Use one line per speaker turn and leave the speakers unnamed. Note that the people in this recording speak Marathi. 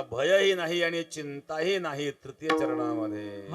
भयही नाही आणि चिंताही नाही तृतीय चरणामध्ये.